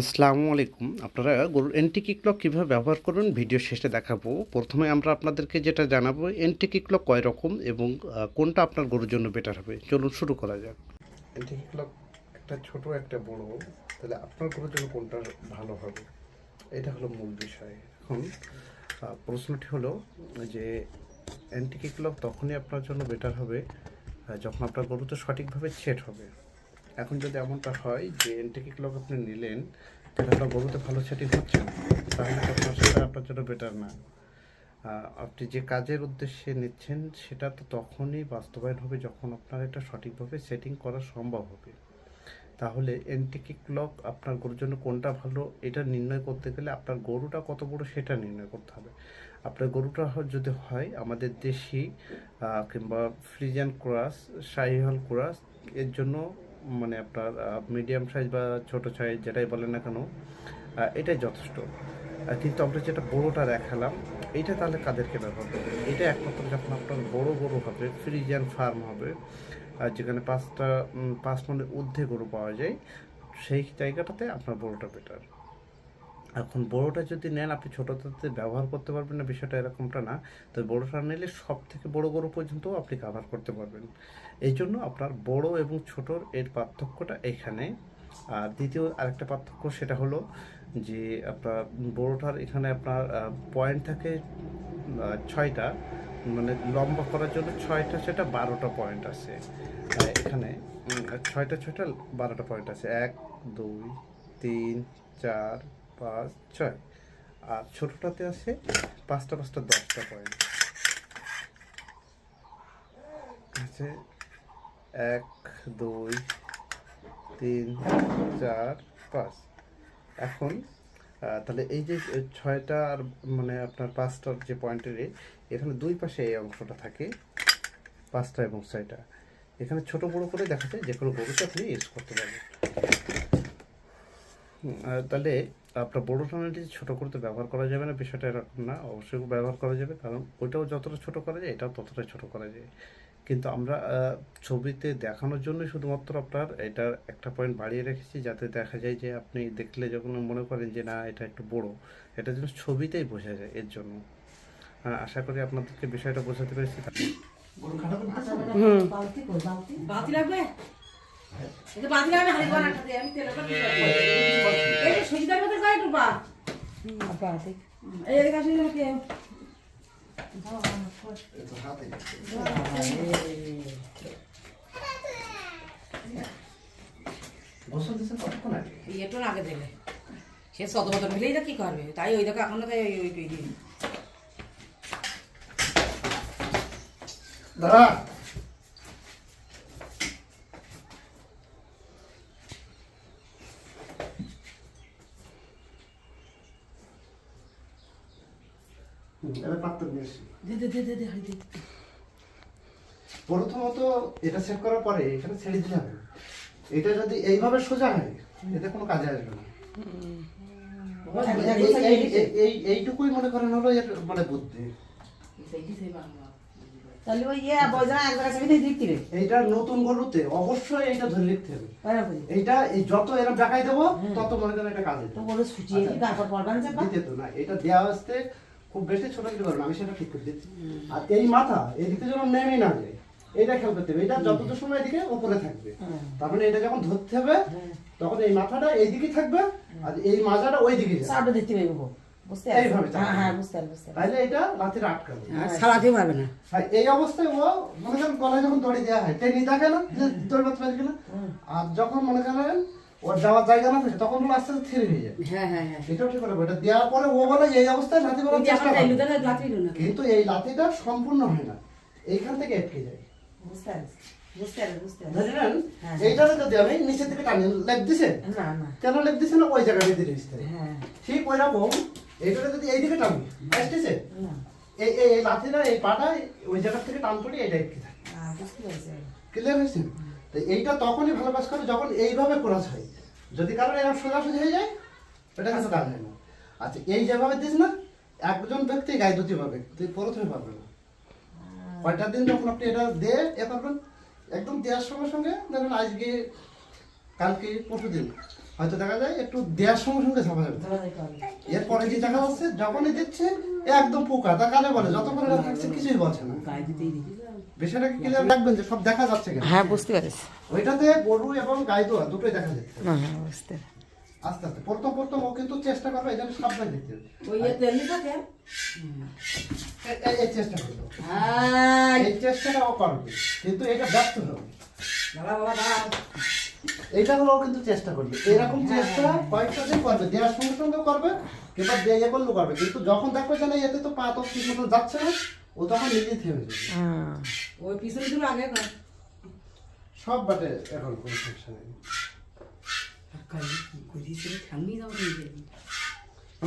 আসসালামু আলাইকুম। আপনারা গরুর এন্টিকি ক্লক কীভাবে ব্যবহার করবেন? ভিডিও শেষে দেখাবো। প্রথমে আমরা আপনাদেরকে যেটা জানাব, এন্টিকি ক্লক কয় রকম এবং কোনটা আপনার গরুর জন্য বেটার হবে? চলুন শুরু করা যাক। এন্টিকি ক্লক একটা ছোট, একটা বড়, তাহলে আপনার গরুর জন্য কোনটা ভালো হবে? এটা হলো মূল বিষয়। এখন প্রশ্নটি হলো যে অ্যান্টিকি ক্লক তখনই আপনার জন্য বেটার হবে যখন আপনার গরুতে সঠিকভাবে সেট হবে। এখন যদি এমনটা হয় যে এন্টিকি ক্লক আপনি নিলেন, তাহলে আপনার গরুতে ভালো সেটিং হচ্ছে তাহলে আপনার সেটা আপনার জন্য বেটার না। আপনি যে কাজের উদ্দেশ্যে নিচ্ছেন, সেটা তো তখনই বাস্তবায়ন হবে যখন আপনার এটা সঠিকভাবে সেটিং করা সম্ভব হবে। তাহলে এন্টিকি ক্লক আপনার গরুর জন্য কোনটা ভালো, এটা নির্ণয় করতে গেলে আপনার গরুটা কত বড় সেটা নির্ণয় করতে হবে। আপনার গরুটা যদি হয়, আমাদের দেশি কিংবা ফ্রিজান ক্রাস শাহিহল ক্রাস, এর জন্য মানে আপনার মিডিয়াম সাইজ বা ছোট সাইজ যেটাই বলেন না কেন এটাই যথেষ্ট। কিন্তু আমরা যেটা বড়োটা দেখালাম, এটা তাহলে কাদেরকে ব্যবহার করবে? এটা একমাত্র যখন আপনার বড় গরু হবে ফ্রিজিয়ান ফার্ম হবে যেখানে পাঁচটা পাঁচ মনের ঊর্ধ্বে গরু পাওয়া যায়, সেই জায়গাটাতে আপনার বড়োটা বেটার এখন বড়োটা যদি নেন, আপনি ছোটোটাতে ব্যবহার করতে পারবেন না, বিষয়টা এরকমটা না। তো বড়োটা নিলে সব থেকে বড় গরু পর্যন্ত আপনি কাভার করতে পারবেন। এই জন্য আপনার বড় এবং ছোটোর এর পার্থক্যটা এখানে। আর দ্বিতীয় আরেকটা পার্থক্য সেটা হলো যে আপনার বড়োটার এখানে আপনার পয়েন্ট থাকে ছয়টা। মানে লম্বা করার জন্য ছয়টা, সেটা বারোটা পয়েন্ট আছে। এখানে ছয়টা ছয়টা, বারোটা পয়েন্ট আছে। এক, দুই, তিন, চার পাঁচ, ছয়। আর ছোটোটাতে আছে পাঁচটা পাঁচটা, দশটা পয়েন্ট আছে এক, দুই, তিন, চার, পাঁচ। এখন তাহলে এই যে ছয়টা আর মানে আপনার পাঁচটার যে পয়েন্টের এখানে দুই পাশে এই অংশটা থাকে, পাঁচটা এবং ছয়টা। এখানে ছোট বড় করে দেখা যায় যে কোনো গরুতে আপনি ইউজ করতে পারবেন তাহলে আপনার বড় টানেলটি ছোট করতে ব্যবহার করা যাবে না বিষয়টা এরকম না অবশ্যই ব্যবহার করা যাবে কারণ ওইটাও যতটা ছোট করা যায় এটাও ততটাই ছোট করা যায়। কিন্তু আমরা ছবিতে দেখানোর জন্যই শুধুমাত্র আপনার এটার একটা পয়েন্ট বাড়িয়ে রেখেছি যাতে দেখা যায় যে আপনি দেখলে যখন মনে করেন যে না এটা একটু বড় এটা যেন ছবিতেই বোঝা যায় এর জন্য। আহ, আশা করি আপনাদেরকে বিষয়টা বোঝাতে পেরেছি। বালতি কই? বালতি? বাতি লাগবে? আগে? সে শত মতো মিলেই কি করবে? তাই ওই দেখো এখন তাই ওই ওই ওই দিন দাদা এটা পাত্র নিয়ে এসছি। দে দে দে দে দে হাড়ি দে। প্রথমত এটা সেট করার পরে এখানে ছেড়ে দিতে হবে। এটা যদি এইভাবে সোজা হয় এতে কোনো কাজে আসবে না। এই- এই- এই- এই এইটুকুই মনে করেন হলো এর মানে বুদ্ধি। তাহলে ওই ইয়ে এক জায়গা থেকে এইটা নতুন গরুতে অবশ্যই ধরে লিখতে হবে। পারা এইটা এই যত এরকম দেখাই দেবো তত মনে করেন এটা কাজে তো বড় যাবা দিতে তো না এটা দেওয়া আসতে খুব বেশি ছোট দিতে পারবে আমি সেটা ঠিক করে দিচ্ছি। আর এই মাথা এদিকে যেন নেমে না যায় এটা খেয়াল করতে হবে। এটা যতটা সময় এদিকে উপরে থাকবে। তার মানে এটা যখন ধরতে হবে তখন এই মাথাটা এইদিকে থাকবে আর এই মাজাটা ওই দিকে সাবটা দিতে পারব গো বুঝতে এইভাবে পারছি চাপ। বুঝতে পারছি বুঝতে পারছি। তাহলে এটা লাঠির আটকাবে। সারাতে পারবে না। এই অবস্থায় ও মনে করেন গলায় যখন দড়ি দেওয়া হয় টেনে দেখে না যে দড়ি বাঁধতে পারবে কিনা আর যখন মনে করেন ওর যাওয়ার জায়গা না থাকে তখন ওগুলো আস্তে আস্তে থিরে হয়ে যায়। হ্যাঁ হ্যাঁ হ্যাঁ। এটাও ঠিক করে এটা দেওয়ার পরে ও বলে এই অবস্থায় ওই বলার চেষ্টা করে। কিন্তু এই লাঠিটা সম্পূর্ণ হয় না। এইখান থেকে আটকে যায়। বুঝতে পারছি। এইটাতে যদি আমি নিচের দিকে টানি লেপ দিছে? কেন লেপ দিছে না? ওই জায়গায় দিয়ে দিচ্ছে হ্যাঁ। ঠিক ওই রকম এইটাতে যদি এইদিকে টানি আসতেছে? এই এই এই লাঠিটা এই পাটা ওই জায়গা থেকে টান পড়ে এটা আটকে থাকে ক্লিয়ার হয়েছে? তো এইটা তখনই ভালোবাস করে যখন এইভাবে ক্রস হয়। যদি কারোর এরকম সোজাসুজি হয়ে যায়, এটা কাছে দাঁড়ায় না। আচ্ছা এই যেভাবে দিস না, একজন ব্যক্তি গায়ে দুটি পাবে, তুই প্রথমে পারবে না। কয়টা দিন যখন আপনি এটা দে, এ করবেন একদম দেওয়ার সঙ্গে সঙ্গে ধরেন আজকে, কালকে পরশু দিন হয়তো দেখা যায় একটু দেওয়ার সঙ্গে সঙ্গে ঝাপা যাবে এরপরে যে দেখা যাচ্ছে যখনই দিচ্ছে একদম পোকা তা কানে বলে যতক্ষণ এটা থাকছে কিছুই বলছে না। বিষয়টাকে ক্লিয়ার রাখবেন যে সব দেখা যাচ্ছে কেন। হ্যাঁ বুঝতে পেরেছি। ওইটাতে গরু এবং গাই দোয়া দুটোই দেখা যাচ্ছে না হ্যাঁ বুঝতে আস্তে আস্তে প্রথম প্রথম ও কিন্তু চেষ্টা করবে এই জন্য সাবধান হবে। ওই তেল থাকে? এই- চেষ্টা করবে। এই চেষ্টাটা ও করবে কিন্তু এটা ব্যর্থ হবে। দাঁড়া বাবা দাঁড়া। এইটা হলো ও কিন্তু চেষ্টা করবে এরকম চেষ্টা কয়েকটা দিন করবে দেওয়ার সঙ্গে সঙ্গেও করবে কিংবা দিয়ে ইয়ে করলেও করবে। কিন্তু যখন দেখবে যে না এতে তো পা তো ঠিক মতো যাচ্ছে না ও তখন নিজেই থেমে যাবে। হ্যাঁ ওই পিছনে দিল আগে সব বাটে এখন কোনো সমস্যা নেই। কালি কি করিস ঠান্ডি যাও